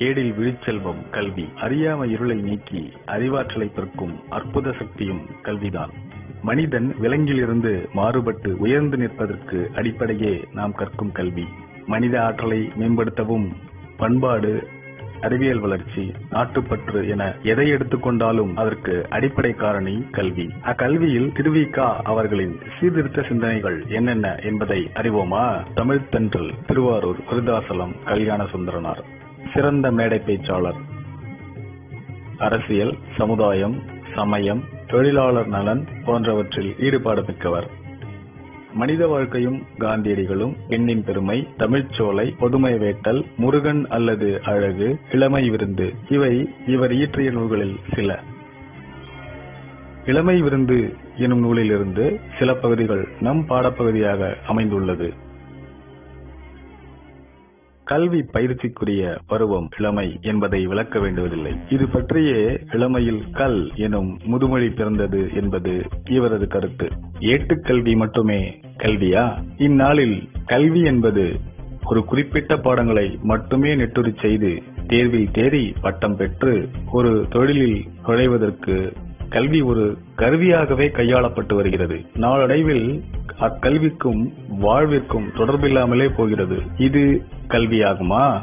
கேடில் விழிச்செல்வம் கல்வி. அறியாமை இருளை நீக்கி அறிவாற்றலை பிறக்கும் அற்புத சக்தியும் கல்விதான். மனிதன் விலங்கிலிருந்து மாறுபட்டு உயர்ந்து நிற்பதற்கு அடிப்படையே நாம் கற்கும் கல்வி. மனித ஆற்றலை மேம்படுத்தவும் பண்பாடு அறிவியல் வளர்ச்சி நாட்டுப்பற்று என எதை எடுத்துக்கொண்டாலும் அதற்கு அடிப்படை காரணி கல்வி. அக்கல்வியில் திருவிக்கா அவர்களின் சீர்திருத்த சிந்தனைகள் என்னென்ன என்பதை அறிவோமா? தமிழ்த்தன்றல் திருவாரூர் விருதாசலம் கல்யாண சுந்தரனார். சிறந்த மேடை பேச்சாளர். அரசியல் சமுதாயம் சமயம் தொழிலாளர் நலன் போன்றவற்றில் ஈடுபாடு மிக்கவர். மனித வாழ்க்கையும் காந்தியடிகளும் பெண்ணின் பெருமை தமிழ்ச்சோலை பொதுமை வேட்டல் முருகன் அல்லது அழகு இளமை விருந்து இவை இவர் இயற்றிய நூல்களில் சில. இளமை விருந்து எனும் நூலிலிருந்து சில பகுதிகள் நம் பாடப்பகுதியாக அமைந்துள்ளது. கல்வி பயிற்சிக்குரிய பருவம் இளமை என்பதை விளக்க வேண்டுவதில்லை. இது பற்றியே இளமையில் கல் எனும் முதுமொழி பிறந்தது என்பது இவரது கருத்து. ஏட்டுக்கல்வி மட்டுமே கல்வியா? இந்நாளில் கல்வி என்பது ஒரு குறிப்பிட்ட பாடங்களை மட்டுமே நெட்டுரி செய்து தேர்வில் தேறி பட்டம் பெற்று ஒரு தொழிலில் நுழைவதற்கு கல்வி ஒரு கருவியாகவே கையாளப்பட்டு வருகிறது. நாளடைவில் அக்கல்விக்கும் வாழ்விற்கும் தொடர்பில்லாமலே போகிறது. இது கல்வியாகுமா?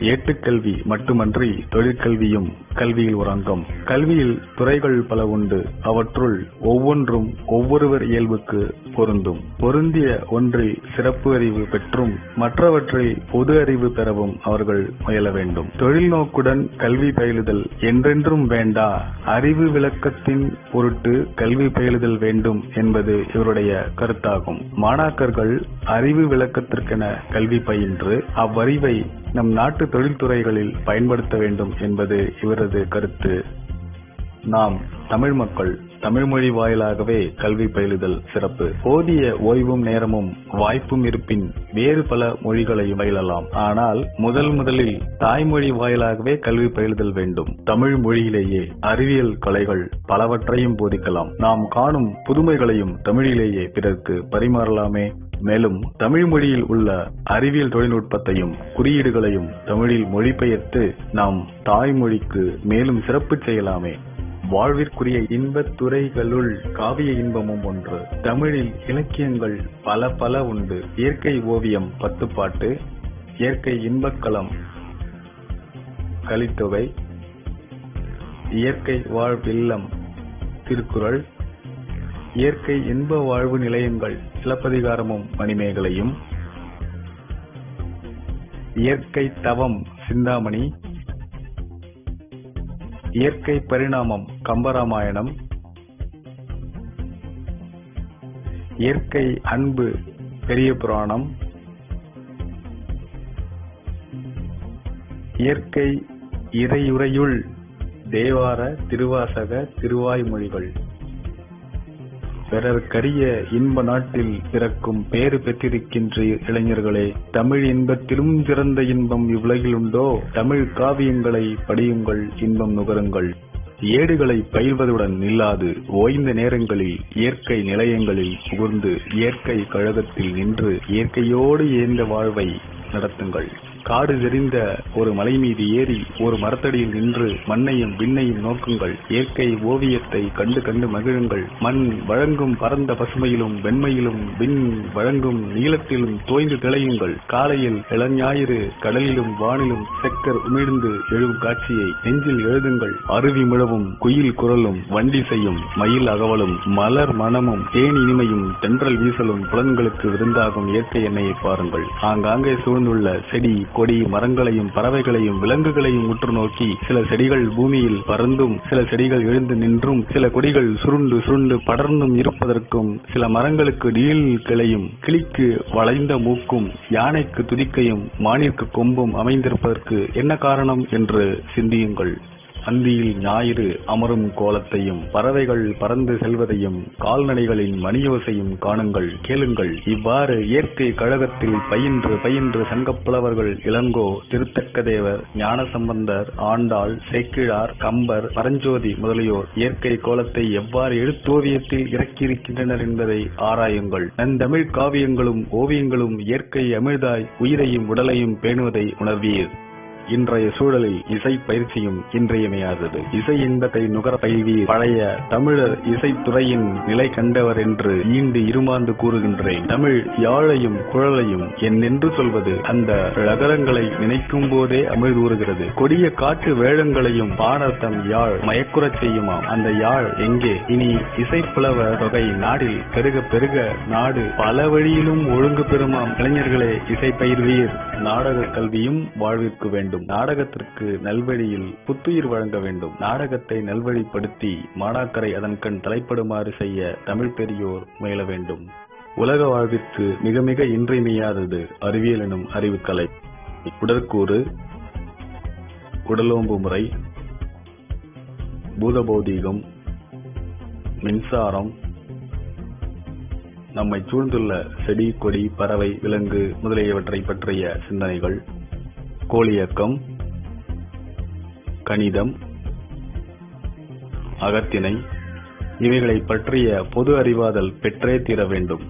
ஏட்டுக்கல்வி மட்டுமன்றி தொழிற்கல்வியும் கல்வியில் ஒரு அங்கம். கல்வியில் துறைகள் பல உண்டு. அவற்றுள் ஒவ்வொன்றும் ஒவ்வொருவர் இயல்புக்கு பொருந்தும். பொருந்திய ஒன்றில் சிறப்பு அறிவு பெற்றும் மற்றவற்றில் பொது அறிவு பெறவும் அவர்கள் முயல வேண்டும். தொழில் நோக்குடன் கல்வி பயிலுதல் என்றென்றும் வேண்டா. அறிவு விளக்கத்தின் பொருட்டு கல்வி பயிலுதல் வேண்டும் என்பது இவருடைய கருத்தாகும். மாணாக்கர்கள் அறிவு விளக்கத்திற்கென கல்வி பயின்று அவ்வறிவை நம் நாட்டு தொழில்துறைகளில் பயன்படுத்த வேண்டும் என்பது இவரது கருத்து. நாம் தமிழ் மக்கள் தமிழ் மொழி வாயிலாகவே கல்வி பயிலுதல் சிறப்பு. போதிய ஓய்வும் நேரமும் வாய்ப்பும் இருப்பின் வேறு பல மொழிகளையும் பயிலலாம் ஆனால் முதல் முதலில் தாய்மொழி வாயிலாகவே கல்வி பயிலுதல் வேண்டும். தமிழ் மொழியிலேயே அறிவியல் கலைகள் பலவற்றையும் போதிக்கலாம். நாம் காணும் புதுமைகளையும் தமிழிலேயே பிறருக்கு பரிமாறலாமே. மேலும் தமிழ் மொழியில் உள்ள அறிவியல் தொழில்நுட்பத்தையும் குறியீடுகளையும் தமிழில் மொழிபெயர்த்து நாம் தாய்மொழிக்கு மேலும் சிறப்பு செய்யலாமே. வாழ்விற்குரிய இன்பத் துறைகளுள் காவிய இன்பமும் ஒன்று. தமிழில் இலக்கியங்கள் பல பல உண்டு. இயற்கை ஓவியம் பத்துப்பாட்டு இயற்கை இன்பக்களம் கலித்தொகை. இயற்கை வாழ்வில்லம் திருக்குறள். இயற்கை இன்ப வாழ்வு நிலையங்கள் சிலப்பதிகாரமும் மணிமேகலையும். இயற்கை தவம் சிந்தாமணி. இயற்கை பரிணாமம் கம்பராமாயணம். இயற்கை அன்பு பெரிய புராணம். இயற்கை இறையுறையுள் தேவார திருவாசக திருவாய்மொழிகள். பிறர்க்கரிய இன்ப நாட்டில் பிறக்கும் பேறு பெற்றிருக்கின்ற இளைஞர்களே தமிழ் இன்பத்திலும் சிறந்த இன்பம் இவ்வுலகில் உண்டோ? தமிழ் காவியங்களை படியுங்கள் இன்பம் நுகருங்கள். ஏடுகளை பயில்வதுடன் நில்லாது ஓய்ந்த நேரங்களில் இயற்கை நிலையங்களில் புகுந்து இயற்கை கழகத்தில் நின்று இயற்கையோடு ஏந்த வாழ்வை நடத்துங்கள். காடு தெரிந்த ஒரு மலை மீது ஏறி ஒரு மரத்தடியில் நின்று மண்ணையும் விண்ணையும் நோக்குங்கள். இயற்கை ஓவியத்தை கண்டு கண்டு மகிழுங்கள். மண் வழங்கும் பரந்த பசுமையிலும் வெண்மையிலும் விண் வழங்கும் நீளத்திலும் தோய்ந்து திளையுங்கள். காலையில் இளஞாயிறு கடலிலும் வானிலும் செக்கர் உமிழ்ந்து எழும் காட்சியை நெஞ்சில் எழுதுங்கள். அருவி முழவும் குயில் குரலும் வண்டி செய்யும் மயில் அகவலும் மலர் மனமும் தேன் இனிமையும் தென்றல் வீசலும் புலன்களுக்கு விருந்தாகும் இயற்கை எண்ணெயை பாருங்கள். ஆங்காங்கே சூழ்ந்துள்ள செடி கொடி மரங்களையும் பறவைகளையும் விலங்குகளையும் உற்று நோக்கி சில செடிகள் பூமியில் பறந்தும் சில செடிகள் எழுந்து நின்றும் சில கொடிகள் சுருண்டு சுருண்டு படர்ந்தும் இருப்பதற்கும் சில மரங்களுக்கு நீள் கிளையும் கிளிக்கு வளைந்த மூக்கும் யானைக்கு துதிக்கையும் மானிற்கு கொம்பும் அமைந்திருப்பதற்கு என்ன காரணம் என்று சிந்தியுங்கள். அந்தியில் ஞாயிறு அமரும் கோலத்தையும் பறவைகள் பறந்து செல்வதையும் கால்நடைகளின் மணியோசையும் காணுங்கள் கேளுங்கள். இவ்வாறு இயற்கை கழகத்தில் பயின்று பயின்று சங்கப்புலவர்கள் இளங்கோ திருத்தக்கதேவர் ஞானசம்பந்தர் ஆண்டாள் சேக்கிழார் கம்பர் பரஞ்சோதி முதலியோர் இயற்கை கோலத்தை எவ்வாறு எழுத்தோவியத்தில் இறக்கியிருக்கின்றனர் என்பதை ஆராயுங்கள். நந்தமிழ் காவியங்களும் ஓவியங்களும் இயற்கை அமிழ்தாய் உயிரையும் உடலையும் பேணுவதை உணர்வீர். இன்றைய சூழலில் இசை பயிற்சியும் இன்றியமையாதது. இசை இன்பத்தை நுகர பயில்வி பழைய தமிழர் இசைத்துறையின் நிலை கண்டவர் என்று ஈண்டு இருமாந்து கூறுகின்றேன். தமிழ் யாழையும் குழலையும் என்னென்று சொல்வது அந்த லகரங்களை நினைக்கும் போதே அமிழ்தூறுகிறது கொடிய காற்று வேழங்களையும் பாடத்தம் யாழ் மயக்குறச் செய்யுமாம். அந்த யாழ் எங்கே? இனி இசைப்புலவ தொகை நாடில் பெருக பெருக நாடு பல வழியிலும் ஒழுங்கு பெறுமாம். இளைஞர்களே இசை பயிர்வீர் நாடக கல்வியும் வாழ்விற்கு வேண்டும். நாடகத்திற்கு நல்வழியில் புத்துயிர் வழங்க வேண்டும். நாடகத்தை நல்வழிப்படுத்தி மாணாக்கரை அதன் கண் தலைப்படுமாறு செய்ய தமிழ் பெரியோர் முயல வேண்டும். உலக வாழ்விற்கு மிக மிக இன்றியமையாதது அறிவியல் எனும் அறிவுக்கலை. உடற்கூறு உடலோம்பு முறை பூதபௌதீகம் மின்சாரம் நம்மை சூழ்ந்துள்ள செடி கொடி பறவை விலங்கு முதலியவற்றை பற்றிய சிந்தனைகள். கோழியக்கம் கணிதம் அகத்தினை இவைகளை பற்றிய பொது அறிவாதல் பெற்றே தீர வேண்டும்.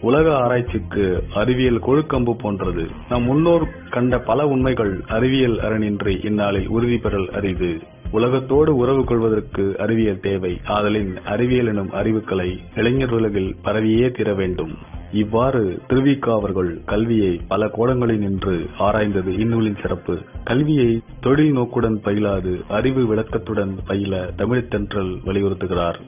உலக ஆராய்ச்சிக்கு அறிவியல் கொழுக்கம்பு போன்றது. நம் முன்னோர் கண்ட பல உண்மைகள் அறிவியல் அரணின்றி இந்நாளில் உறுதி பெறல் அரிது. உலகத்தோடு உறவு கொள்வதற்கு அறிவியல் தேவை. ஆதலின் அறிவியல் எனும் அறிவுக்களை இளைஞர் உலகில் பரவியே தீர வேண்டும். இவ்வாறு திருவிக்கா அவர்கள் கல்வியை பல கோணங்களில் நின்று ஆராய்ந்தது இந்நூலின் சிறப்பு. கல்வியை தொழில் நோக்குடன் பயிலாது அறிவு விளக்கத்துடன் பயில தமிழ்த்தென்றல் வலியுறுத்துகிறார்.